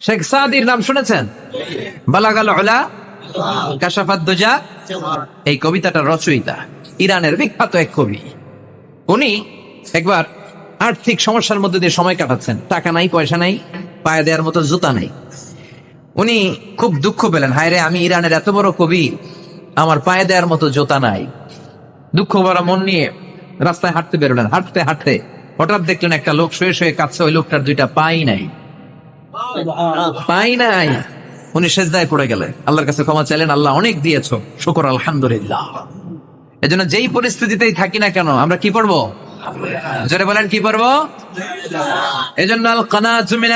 শেখ সাদির নাম শুনেছেন? এই কবিতাটা রচয়িতা, ইরানের বিখ্যাত এক কবি। উনি একবার আর্থিক সমস্যার মধ্যে দিয়ে সময় কাটাচ্ছেন। টাকা নাই, পয়সা নাই, পায়ে দেওয়ার মতো জুতা নাই। উনি খুব দুঃখ পেলেন হায় রে আমি ইরানের এত বড় কবি, আমার পায়ে দেওয়ার মতো জুতা নাই। দুঃখ ভরা মন নিয়ে রাস্তায় হাঁটতে বেরোলেন। হাঁটতে হাঁটতে হঠাৎ দেখলেন একটা লোক শুয়ে শুয়ে কাঁদছে, ওই লোকটার দুইটা পাই নাই। পাই নাই। উনি সেজদায় পড়ে গেলেন। আল্লাহর কাছে ক্ষমা চাইলেন, আল্লাহ অনেক দিয়েছ। শুকর, আলহামদুলিল্লাহ। এজন্য যেই পরিস্থিতিতেই থাকি না কেন, আমরা কি পড়ব? জোরে বলেন, কি পড়ব?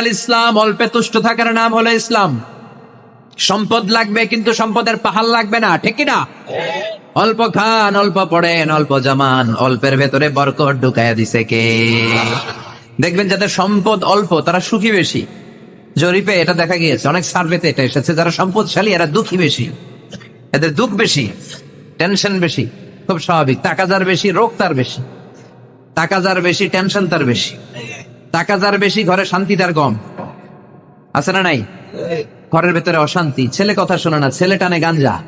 ইসলাম, অল্পে তুষ্ট থাকার নাম হলো ইসলাম। সম্পদ লাগবে, কিন্তু সম্পদের পাহাড় লাগবে না, ঠিক না অল্প খান, অল্প পড়েন, অল্প জামান, অল্পের ভেতরে বরকত ঢুকাইয়া দিছে কে? দেখবেন যাদের সম্পদ অল্প, তারা সুখী বেশি। জরিপে এটা দেখা গিয়েছে, অনেক সার্ভেতে এটা এসেছে, যারা সম্পদশালী, এরা দুঃখী বেশি। এদের দুঃখ বেশি টেনশন বেশি, খুব স্বাভাবিক। টাকা যার বেশি, রোগ তার বেশি। টাকা যার বেশি টেনশন তার বেশি। টাকা যার বেশি, ঘরে শান্তি তার কম আছে না নাই? ঘরের ভেতরে অশান্তি। ছেলে কথা শোনে না, ছেলে টানে গাঞ্জা।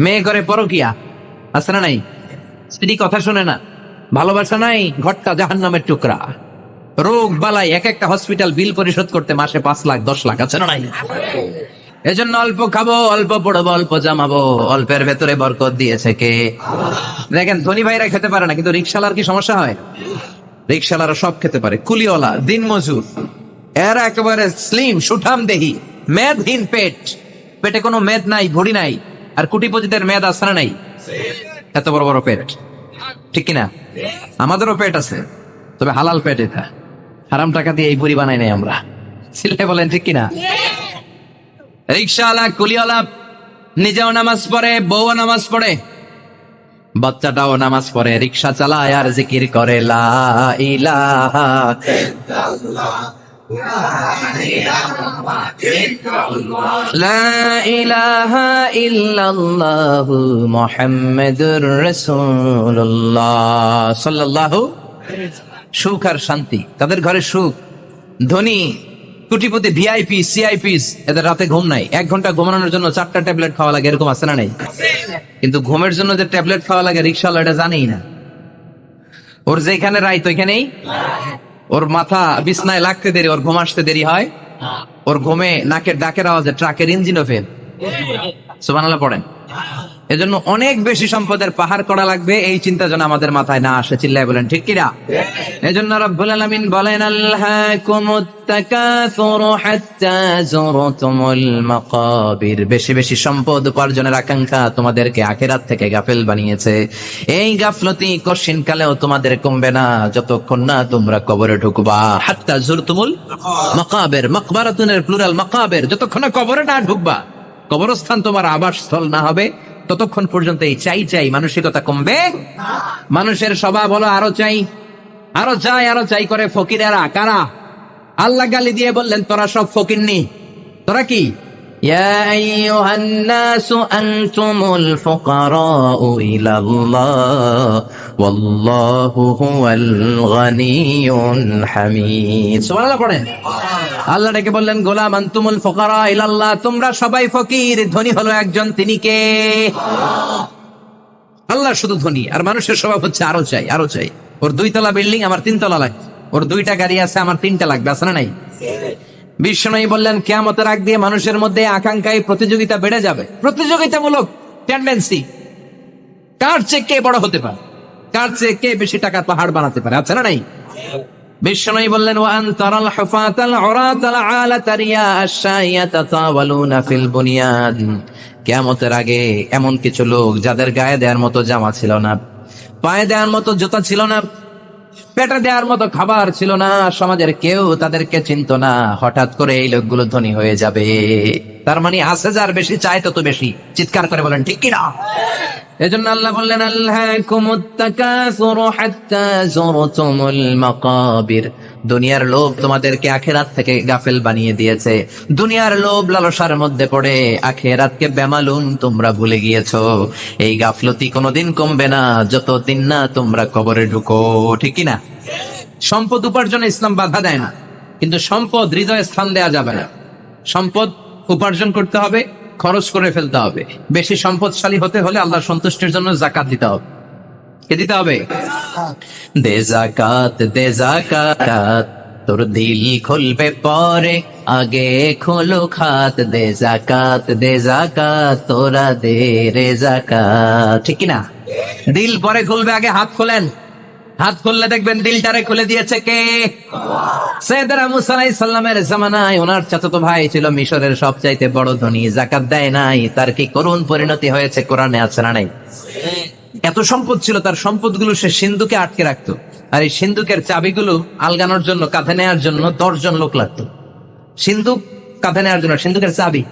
মেয়ে করে পরকিয়া। আছে না নাই? স্ত্রী কথা শোনে না। ভালোবাসা নাই, ঘরটা জাহান নামের টুকরা। রোগ বালাই এক একটা হসপিটাল বিল পরিশোধ করতে মাসে পাঁচ লাখ, দশ লাখ, আছে না এজন্য অল্প খাব, অল্প পড়ব, অল্প জামাবো, অল্পের ভেতরে বরকত দিয়েছে কে? দেখেন, ধনী ভাইরা খেতে পারে না, কিন্তু রিক্সালার কি সমস্যা হয়? রিক্সালারা সব খেতে পারে, কুলিওয়ালা দিন মজুর এরা একেবারে স্লিম সুঠাম দেহি, মেদহীন পেট, পেটে কোনো মেদ নাই, ভুড়ি নাই, আর কুটিপতিদের মেদ আসে না নাই। এত বড় বড় পেট, ঠিক কিনা? আমাদেরও পেট আছে, তবে হালাল পেট এটা। হারাম টাকা দিয়ে এই বুড়ি বানাই নাই আমরা। সিলাই বলেন, ঠিক কিনা? রিক্সাওয়ালা, কুলিওয়ালা, নিজেও নামাজ পড়ে, বউও নামাজ পড়ে, বাচ্চাটাও নামাজ পড়ে, রিক্সা চালায় আর জিকির করে, লা ইলাহা লা ইলাহা রাসূলুল্লাহ। সাল্লাল্লাহু সুখ আর শান্তি। তাদের ঘরে সুখ। ধনী, কুটিপতি ভিআইপি সিআইপিস এদের রাতে ঘুম নাই। এক ঘণ্টা ঘুমানোর জন্য চারটা ট্যাবলেট খাওয়া লাগে, এরকম আছে না নাই? কিন্তু ঘুমের জন্য যে ট্যাবলেট খাওয়া লাগে রিক্সাওয়ালা এটা জানেই না। ওর যেখানে রাইত, ওইখানেই? ওর মাথা বিছনায় লাগতে দেরি, ওর ঘুম আসতে দেরি হয়। ওর ঘুমে নাকের ডাকের আওয়াজে ট্রাকের ইঞ্জিনও ফেল সুবানাল্লাহ পড়েন। এজন্য অনেক বেশি সম্পদের পাহাড় করা লাগবে। এই চিন্তা যেন আমাদের মাথায় না আসে, চিল্লায় বলেন, ঠিক কিনা? এজন্য রব্বুল আলামিন বলেন বেশি বেশি সম্পদ উপার্জনের আকাঙ্ক্ষা তোমাদেরকে আখেরাত থেকে গাফেল বানিয়েছে। এই গাফলতি কশিন কালেও তোমাদের কমবে না, যতক্ষণ না তোমরা কবরে ঢুকবা। হাত্তা যুরতুমুল মাকাবির, মাকবারাতুনের প্লুরাল মাকাবির, যতক্ষণ কবরে না ঢুকবা। কবরস্থান তোমার আবাসস্থল না হবে। ততক্ষণ পর্যন্ত এই চাই চাই। মানসিকতা কমবে। মানুষের স্বভাব হলো আরও চাই। আরও চাই আরও চাই করে ফকিরেরা। কারা? আল্লাহ গালি দিয়ে বললেন, তোরা সব ফকিরনি তোরা কি? يا أيها الناس أنتم الفقراء إلى الله والله هو الغني الحميد سبحان الله পড়েন আল্লাহ ডেকে বললেন গোলাম আন্তুমুল ফকারা ইলাল্লাহ তোমরা সবাই ফকির ধনী হলো একজন তিনি কে আল্লাহ শুধু ধনী আর মানুষের স্বভাব হচ্ছে আরো চাই আরো চাই ওর দুইতলা বিল্ডিং আমার তিনতলা লাগবে ওর দুইটা গাড়ি আছে আমার তিনটা লাগবে আছে না নাই বিশ্বনয়ী বললেন, কেয়ামতের আগ দিয়ে মানুষের মধ্যে আকাঙ্ক্ষায় প্রতিযোগিতা বেড়ে যাবে। প্রতিযোগিতামূলক টেন্ডেন্সি কার চেয়ে কে বড় হতে পারে? কার চেয়ে কে বেশি টাকার পাহাড় বানাতে পারে? আছে না নাই? বিশ্বনয়ী বললেন ওয়ান আগে এমন কিছু লোক যাদের গায়ে দেওয়ার মতো জামা ছিল না, পায়ে দেওয়ার মতো জুতা ছিল না পেটে দেওয়ার মতো খাবার ছিল না, সমাজের কেউ তাদেরকে চিনত না। হঠাৎ করে এই লোকগুলো ধনী হয়ে যাবে। তার মানে আছে যার বেশি, চায় তত বেশি। চিৎকার করে বলেন, ঠিক কিনা? এজন্য আল্লাহ বললেন আল্লাহ মাকাবির। দুনিয়ার লোভ তোমাদেরকে আখেরাত থেকে গাফেল বানিয়ে দিয়েছে। দুনিয়ার লোভ লালসার মধ্যে পড়ে আখেরাতকে বেমালুন তোমরা ভুলে গিয়েছো। এই গাফলতি কোনোদিন কমবে না, যতদিন না তোমরা কবরে ঢুকো। ঠিক না সম্পদ উপার্জনে ইসলাম বাধা দেয় না। কিন্তু সম্পদ হৃদয়ে স্থান দেয়া যাবে না। সম্পদ উপার্জন করতে হবে খরচ করে ফেলতে হবে। বেশি সম্পদশালী হতে হলে আল্লাহ সন্তুষ্টির জন্য জাকাত দিতে হবে। কে দিতে হবে? দে জাকাত দে জাকাত তোর দিল খুলবে পরে, আগে খোলো খাত। দে জাকাত দে জাকাত তোরা দে রে জাকাত ঠিক না দিল পরে খুলবে, আগে হাত খোলেন। হাত খুললে দেখবেন দিলটারে খুলে দিয়েছে কে? মুসা আলাইহিস জামানায় ওনার চাচাতো ভাই ছিল মিশরের সবচাইতে বড় ধনী জাকাত দেয় নাই। তার কি করুণ পরিণতি হয়েছে কোরআনে আছে না নাই? এত সম্পদ ছিল, তার সম্পদগুলো সে সিন্ধুকে আটকে রাখতো। আর এই সিন্ধুকের চাবিগুলো আলগানোর জন্য, কাঁধে নেওয়ার জন্য দশজন লোক লাগতো। সিন্ধুক কাঁধে নেওয়ার জন্য, সিন্ধুকের চাবি।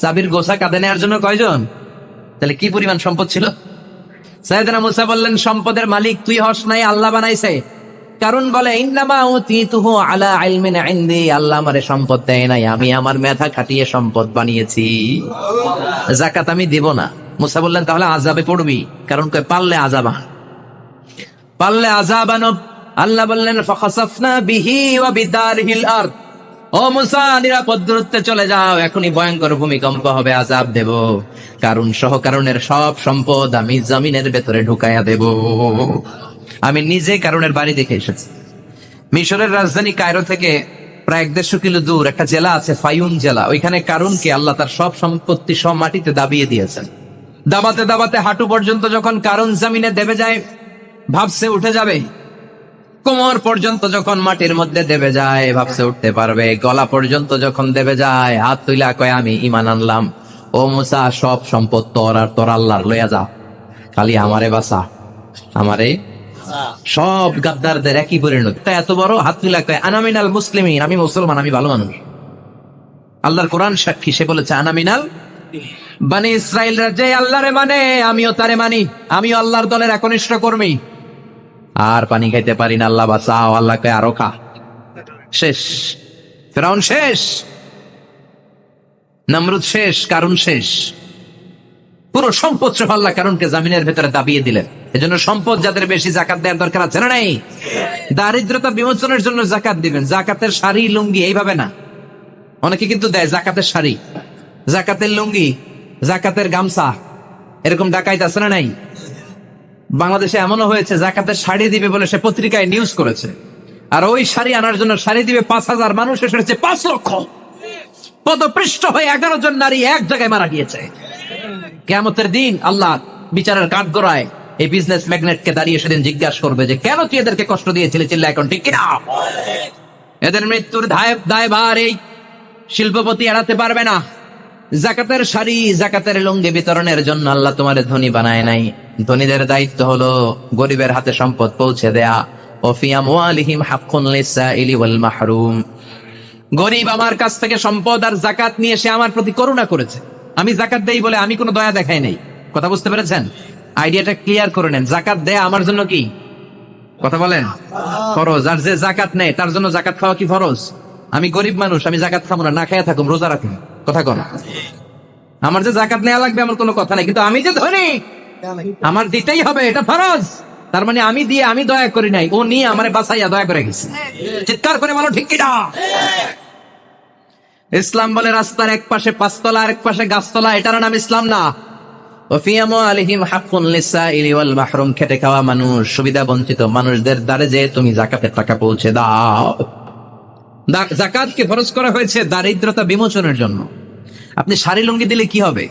চাবির গোছা কাঁধে নেওয়ার জন্য কয়জন? তাহলে কি পরিমাণ সম্পদ ছিল? সাইদানা মুসা বললেন, সম্পদের মালিক তুই হস নাই, আল্লাহ বানাইছে। কারণ বলে আল্লাহ আমারে সম্পদ দেয় নাই, আমি আমার মেধা খাটিয়ে সম্পদ বানিয়েছি। জাকাত আমি দেব না। মুসা বললেন, তাহলে আজাবে পড়বি। কারণ কই পারলে আজাবা পারলে আজাবানো আল্লাহ বললেন, ফাখাসাফনা বিহি ওয়া বিদারিহিল আরদ। ও মুসা, নিরাপদ দূরত্বে চলে যাও, এখনই ভয়ঙ্কর ভূমিকম্প হবে আজাব দেব। কারণ সহ কারণের সব সম্পদ আমি জমিনের ভেতরে ঢুকাইয়া দেব। আমি নিজে কারণের বাড়ি দেখে এসেছি। মিশরের রাজধানী কায়রো থেকে প্রায় এক দেড়শো কিলো দূর একটা জেলা আছে, ফাইউন জেলা। ওইখানে কারণকে আল্লাহ তার সব সম্পত্তি সব মাটিতে দাবিয়ে দিয়েছেন। দাবাতে দাবাতে হাঁটু পর্যন্ত যখন কারণ জামিনে দেবে যায়, ভাবছে উঠে যাবে। কোমর পর্যন্ত যখন মাটির মধ্যে দেবে যায়, ভাবছে উঠতে পারবে। গলা পর্যন্ত যখন দেবে যায়, হাত তুইলা কয়, আমি ইমান আনলাম। ও মুসা, সব সম্পদ তোর আর তোর আল্লাহর। লইয়া যা। খালি আমারে বাসা আমারে সব গাদ্দারদের একই পরিণতি। তাই এত বড়? হাত তুইলা কয় আনামিনাল মুসলিমিন। আমি মুসলমান, আমি ভালো মানুষ। আল্লাহর কোরআন সাক্ষী, সে বলেছে আনামিনাল মানে ইসরায়েলরা যে আল্লাহরে মানে আমিও তারে মানি। আমিও আল্লাহর দলের একনিষ্ঠ কর্মী। আর পানি খাইতে পারি না, আল্লাহ বাঁচাও, আল্লাহকে আরও খা। শেষ। ফেরাউন শেষ। নমরুদ শেষ কারণ শেষ। পুরো সম্পদ সহ আল্লাহ কারণকে জামিনের ভেতরে দাবিয়ে দিলেন। এজন্য সম্পদ যাদের বেশি জাকাত দেওয়ার দরকার আছে না নাই? দারিদ্রতা বিমোচনের জন্য জাকাত দিবেন। জাকাতের শাড়ি, লুঙ্গি এইভাবে না। অনেকে কিন্তু দেয় জাকাতের শাড়ি। জাকাতের লুঙ্গি, জাকাতের গামছা। এরকম ডাকাইতে আছে না নাই? বাংলাদেশে এমনও হয়েছে, জাকাতের শাড়ি দিবে বলে সে পত্রিকায় নিউজ করেছে। আর ওই শাড়ি আনার জন্য শাড়ি দিবে পাঁচ হাজার মানুষ এসেছে পাঁচ লক্ষ। পদপৃষ্ঠ হয়ে এগারো জন নারী এক জায়গায় মারা গিয়েছে। কেমতের দিন আল্লাহ বিচারের কাঠ গড়ায় এই বিজনেস ম্যাগনেটকে দাঁড়িয়ে সেদিন জিজ্ঞাসা করবে যে, কেন তুই এদেরকে কষ্ট দিয়েছিলি চিল্লা এখন, ঠিক কিনা? এদের মৃত্যুর দায় দায়ভার এই শিল্পপতি এড়াতে পারবে না। জাকাতের শাড়ি জাকাতের লুঙ্গি বিতরণের জন্য আল্লাহ তোমার ধনী বানায় নাই। ধনীদের দায়িত্ব হলো গরিবের হাতে সম্পদ পৌঁছে দেয়া। ওফিয়া মোয়ালিহিম হাক্কুন লিসাইলি ওয়াল গরিব আমার কাছ থেকে সম্পদ আর জাকাত নিয়ে সে আমার প্রতি করুণা করেছে। আমি জাকাত দেই বলে আমি কোনো দয়া দেখাই নাই। কথা বুঝতে পেরেছেন? আইডিয়াটা ক্লিয়ার করে নেন। জাকাত দেয়া আমার জন্য কি? কথা বলেন। ফরজ। আর যে জাকাত নেয়, তার জন্য জাকাত খাওয়া কি ফরজ? আমি গরিব মানুষ, আমি জাকাত খাব না না খাইয়া থাকুম, রোজা রাখুন। কথা কন। আমার যে জাকাত নেওয়া লাগবে আমার কোনো কথা নাই, কিন্তু আমি যে ধনী, আমার দিতেই হবে, এটা ফরজ। তার মানে আমি দিয়ে আমি দয়া করি নাই ও নিয়ে আমার বাসাইয়া দয়া করে গেছে। চিৎকার করে বলো, ঠিক কিনা? ইসলাম বলে রাস্তার এক পাশে পাঁচতলা আর এক পাশে গাছতলা, এটার নাম ইসলাম না। খেটে খাওয়া মানুষ, সুবিধা বঞ্চিত মানুষদের দ্বারে যে তুমি জাকাতের টাকা পৌঁছে দাও। জাকাতকে ফরজ করা হয়েছে? দারিদ্রতা বিমোচনের জন্য। আপনি শাড়ি লুঙ্গি দিলে কি হবে?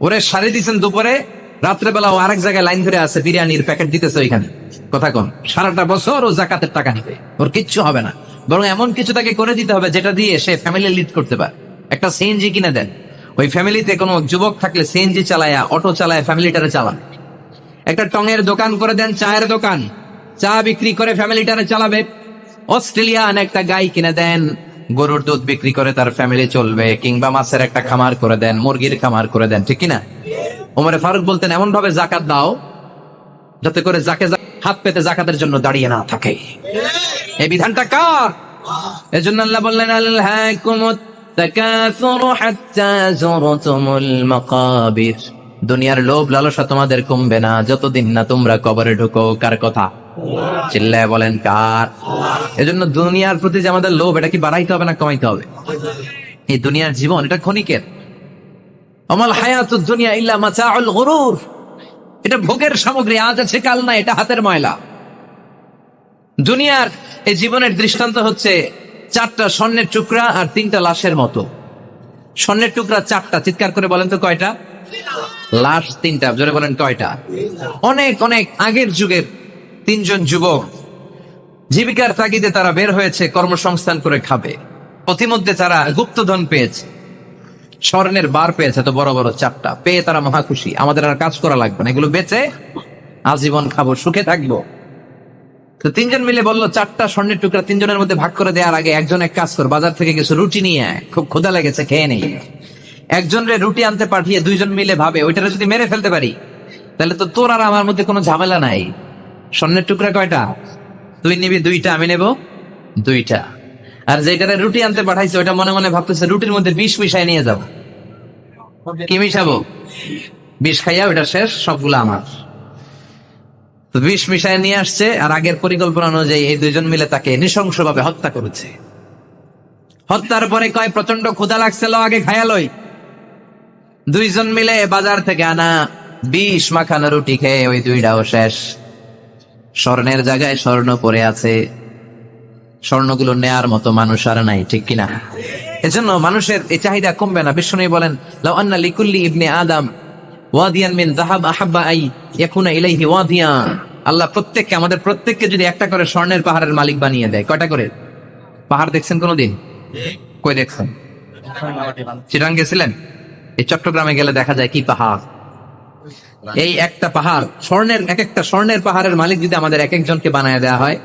ওরে শাড়ি দিচ্ছেন দুপুরে, রাত্রেবেলা ও আরেক জায়গায় লাইন ধরে আছে, বিরিয়ানির প্যাকেট দিতেছে ওইখানে। কথা কন, সারাটা বছর ও জাকাতের টাকা নিবে। ওর কিচ্ছু হবে না। বরং এমন কিছু তাকে করে দিতে হবে, যেটা দিয়ে সে ফ্যামিলি লিড করতে পারে। একটা সিএনজি কিনে দেন। ওই ফ্যামিলিতে কোনো যুবক থাকলে সিএনজি চালায়া অটো চালায় ফ্যামিলিটারে চালান। একটা টঙের দোকান করে দেন, চায়ের দোকান। চা বিক্রি করে ফ্যামিলিটারে চালাবে। অস্ট্রেলিয়ান একটা গাই কিনে দেন গরুর দুধ বিক্রি করে তার ফ্যামিলি চলবে কিংবা মাছের একটা খামার করে দেন মুরগির খামার করে দেন ঠিক কিনা? ওমরে ফারুক বলতেন এমন ভাবে জাকাত দাও যাতে করে যাকে হাত পেতে জাকাতের জন্য দাঁড়িয়ে না থাকে। এই বিধানটা কার? এজন্য আল্লাহ বললেন আল্লাহকুমুত তাকাসুরু হাত্তা যুরতুমুল মাকাবির। দুনিয়ার লোভ লালসা তোমাদের কমবে না যতদিন না তোমরা কবরে ঢুকো কার কথা? চিল্লায় বলেন কার? এজন্য দুনিয়ার প্রতি যে আমাদের লোভ, এটা কি বাড়াইতে হবে না কমাইতে হবে? এই দুনিয়ার জীবন, এটা ক্ষণিকের। অমাল হায়াত দুনিয়া ইল্লা মাচাউল গরুর। এটা ভোগের সামগ্রী, আজ আছে, কাল না এটা হাতের ময়লা। দুনিয়ার এই জীবনের দৃষ্টান্ত হচ্ছে চারটা স্বর্ণের টুকরা আর তিনটা লাশের মতো। স্বর্ণের টুকরা চারটা, চিৎকার করে বলেন তো কয়টা? লাশ তিনটা, জোরে বলেন কয়টা? অনেক অনেক আগের যুগের তিনজন যুবক জীবিকার তাগিদে তারা বের হয়েছে, কর্মসংস্থান করে খাবে। পথিমধ্যে তারা গুপ্তধন পেয়েছে। স্বর্ণের বার পেয়েছে তো বড় বড় চারটা পেয়ে তারা মহা খুশি। আমাদের আর কাজ করা লাগবে না। এগুলো বেচে আজীবন খাব, সুখে থাকব। তো তিনজন মিলে বলল, চারটা স্বর্ণের টুকরা তিনজনের মধ্যে ভাগ করে দেওয়ার আগে একজন এক কাজ কর, বাজার থেকে কিছু রুটি নিয়ে আয়। খুব ক্ষুধা লেগেছে, খেয়ে নেই। একজন রে রুটি আনতে পাঠিয়ে দুইজন মিলে ভাবে, ওইটারে যদি মেরে ফেলতে পারি, তাহলে তো তোর আর আমার মধ্যে কোনো ঝামেলা নাই। স্বর্ণের টুকরা কয়টা? তুই নিবি দুইটা, আমি নেব দুইটা। আর যেটারে রুটি আনতে পাঠাইছে, ওইটা মনে মনে ভাবতেছে, রুটির মধ্যে বিষ মিশাই নিয়ে যাব। কি মিশাবো? বিষ খাইয়া ওইটা শেষ, সবগুলো আমার। বিষ মিশায় নিয়ে আসছে, আর আগের পরিকল্পনা অনুযায়ী এই দুইজন মিলে তাকে নৃশংসভাবে হত্যা করেছে। হত্যার পরে কয় প্রচণ্ড ক্ষুধা লাগছিল আগে খায়ালই দুইজন মিলে বাজার থেকে আনা বিষ মাখানো রুটি খেয়ে ওই দুইটাও শেষ। স্বর্ণের জায়গায় স্বর্ণ পড়ে আছে। স্বর্ণগুলো নেয়ার মতো মানুষ আর নাই ঠিক কিনা? এজন্য মানুষের এই চাহিদা কমবে না। বিষ্ণু বলেন লাউ আন্না লিকুল্লি ইবনে আদম ওয়াদিয়ান মিন যাহাব আহাব্বা আই ইয়াকুনা ইলাইহি ওয়াদিয়া। আল্লাহ প্রত্যেককে আমাদের প্রত্যেককে যদি একটা করে স্বর্ণের পাহাড়ের মালিক বানিয়ে দেয় কয়টা করে? পাহাড় দেখছেন কোনোদিন? কই দেখছেন? চিরাং গেছিলেন এই চট্টগ্রামে গেলে দেখা যায় কি পাহাড়? এই একটা পাহাড়, স্বর্ণের এক একটা স্বর্ণের পাহাড়ের মালিক যদি আমাদের এক একজনকে বানায় দেওয়া হয়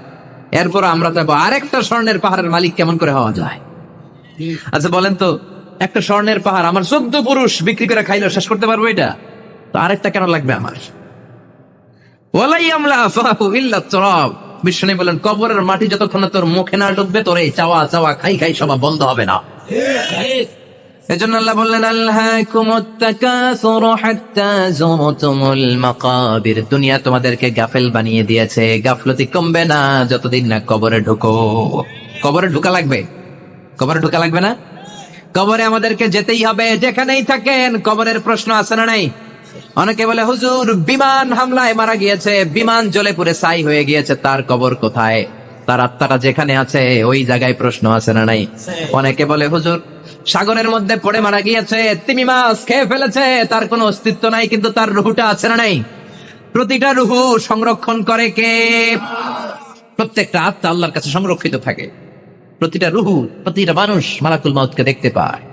এরপর আমরা যাব আরেকটা স্বর্ণের পাহাড়ের মালিক কেমন করে হওয়া যায়? আচ্ছা বলেন তো, একটা স্বর্ণের পাহাড় আমার চোদ্দ পুরুষ বিক্রি করে খাইলেও শেষ করতে পারব এটা? তো আরেকটা কেন লাগবে আমার? ওয়ালাই আমলা তুরাব। বিষ্ণু বলেন, কবরের মাটি যতক্ষণ তোর মুখে না ঢুকবে, তোর এই চাওয়া চাওয়া খাই খাই সব বন্ধ হবে না। এজন্য আল্লাহ বললেন মাকাবির। দুনিয়া তোমাদেরকে গাফেল বানিয়ে দিয়েছে। গাফলতি কমবে না যতদিন না কবরে ঢুকো। কবরে ঢুকা লাগবে? কবরে ঢুকা লাগবে না? কবরে আমাদেরকে যেতেই হবে যেখানেই থাকেন। কবরের প্রশ্ন আছে না নাই? অনেকে বলে হুজুর বিমান হামলায় মারা গিয়েছে। বিমান জ্বলে পুরে ছাই হয়ে গিয়েছে। তার কবর কোথায়? তার আত্মাটা যেখানে আছে ওই জায়গায় প্রশ্ন আছে না নাই? অনেকে বলে হুজুর সাগরের মধ্যে পড়ে মারা গিয়েছে, তিমি মাছ খেয়ে ফেলেছে, তার কোনো অস্তিত্ব নাই, কিন্তু তার রুহুটা আছে না নাই? প্রতিটা রুহু সংরক্ষণ করে কে? প্রত্যেকটা আত্মা আল্লাহর কাছে সংরক্ষিত থাকে। প্রতিটা রুহু, প্রতিটা মানুষ মালাকুল মাউতকে দেখতে পায়।